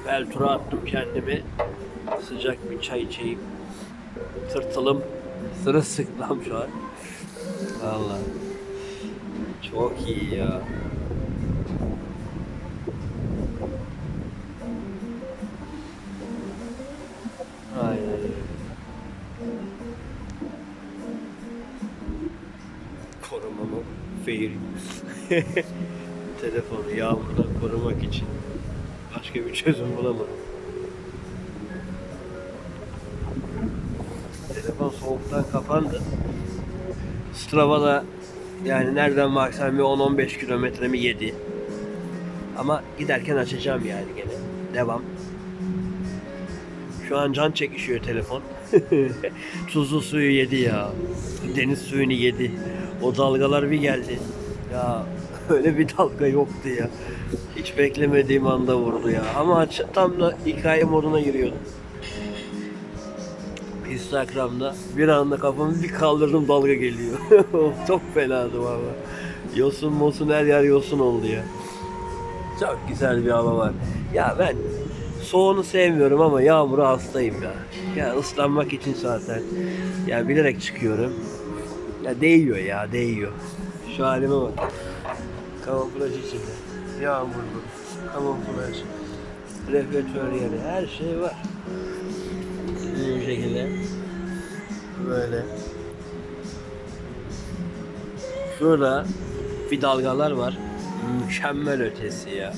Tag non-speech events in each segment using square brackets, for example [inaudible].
Eiffel tura attım kendimi. Sıcak bir çay içeyim. Tırtılım. Sırılsıklam şu an. Valla. Çok iyi ya. Korumamı fail. [laughs] Telefonu yağmurdan korumak için başka bir çözüm bulamadım. Telefon soğuktan kapandı. Strava'da yani nereden baksan bir 10-15 kilometre mi yedi. Ama giderken açacağım yani gene. Devam. Şu an can çekişiyor telefon. [laughs] Tuzlu suyu yedi ya. Deniz suyunu yedi. O dalgalar bir geldi. Ya öyle bir dalga yoktu ya. Hiç beklemediğim anda vurdu ya. Ama tam da hikaye moduna giriyordum. Instagram'da bir anda kafamı bir kaldırdım dalga geliyor. [laughs] Çok fenadı valla. Yosun mosun her yer yosun oldu ya. Çok güzel bir hava var. Ya ben soğuğunu sevmiyorum ama yağmura hastayım ya. Ya ıslanmak için zaten. Ya bilerek çıkıyorum. Ya değiyor ya değiyor. Şu halime bak. Kamuflaj içinde. Yağmurlu. Kamuflaj. Reflektör yeri. Her şey var. Bu şekilde. Böyle. Şurada bir dalgalar var. Mükemmel ötesi ya.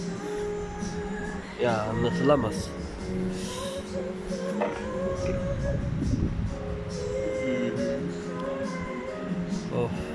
Ya anlatılamaz. Of.